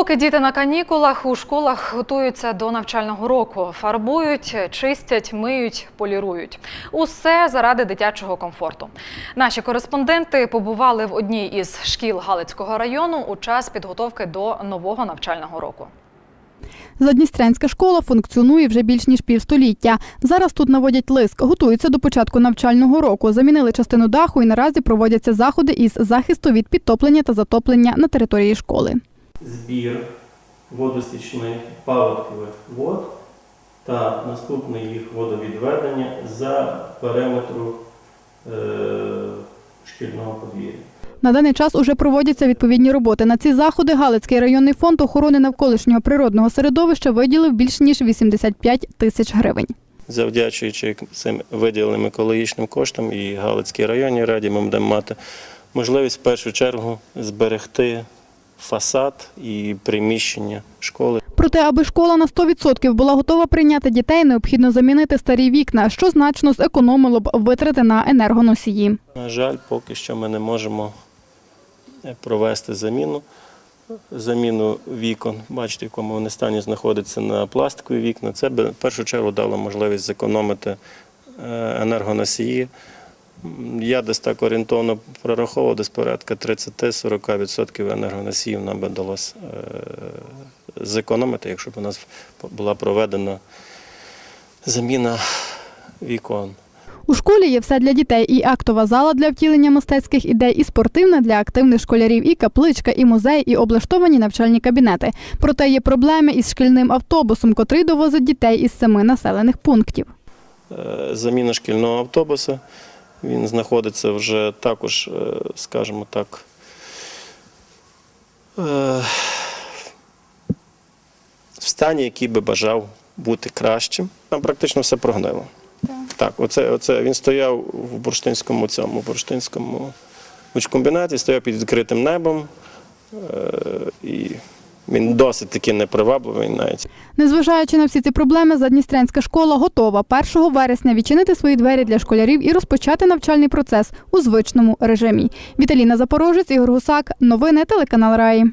Поки діти на канікулах у школах готуються до навчального року, фарбують, чистять, миють, полірують. Усе заради дитячого комфорту. Наші кореспонденти побували в одній із шкіл Галицького району у час підготовки до нового навчального року. Задністрянська школа функціонує вже більш ніж півстоліття. Зараз тут наводять лиск, готуються до початку навчального року. Замінили частину даху і наразі проводяться заходи із захисту від підтоплення та затоплення на території школи. Збір водостічних паводкових вод та наступне їх водовідведення за периметру е, шкільного подвір'я. На даний час уже проводяться відповідні роботи. На ці заходи Галицький районний фонд охорони навколишнього природного середовища виділив більш ніж 85 тисяч гривень. Завдячуючи цим виділеним екологічним коштам і Галицькій районній раді, ми будемо мати можливість в першу чергу зберегти фасад і приміщення школи. Проте, аби школа на 100% була готова прийняти дітей, необхідно замінити старі вікна, що значно зекономило б витрати на енергоносії. На жаль, поки що ми не можемо е, провести заміну. Заміну вікон, бачите, в якому вони стані знаходяться на пластикові вікна. Це би в першу чергу дало можливість зекономити е, енергоносії. Я десь так орієнтовно прораховував, десь порядка 30-40% енергоносіїв нам би вдалося е, зекономити, якщо б у нас була проведена заміна вікон. У школі є все для дітей: і актова зала для втілення мистецьких ідей, і спортивна для активних школярів, і капличка, і музей, і облаштовані навчальні кабінети. Проте є проблеми із шкільним автобусом, котрий довозить дітей із семи населених пунктів. Е, заміна шкільного автобуса. Він знаходиться вже також, е, скажімо так, е, в стані, який би бажав бути кращим. Там практично все прогнило. Так, оце, оце він стояв в бурштинському цьому бурштинському комбінаті, стояв під відкритим небом. е, І він досить таки непривабливий навіть. Незважаючи на всі ці проблеми, Задністрянська школа готова 1 вересня відчинити свої двері для школярів і розпочати навчальний процес у звичному режимі. Віталіна Запорожець, Ігор Гусак. Новини телеканал Раї.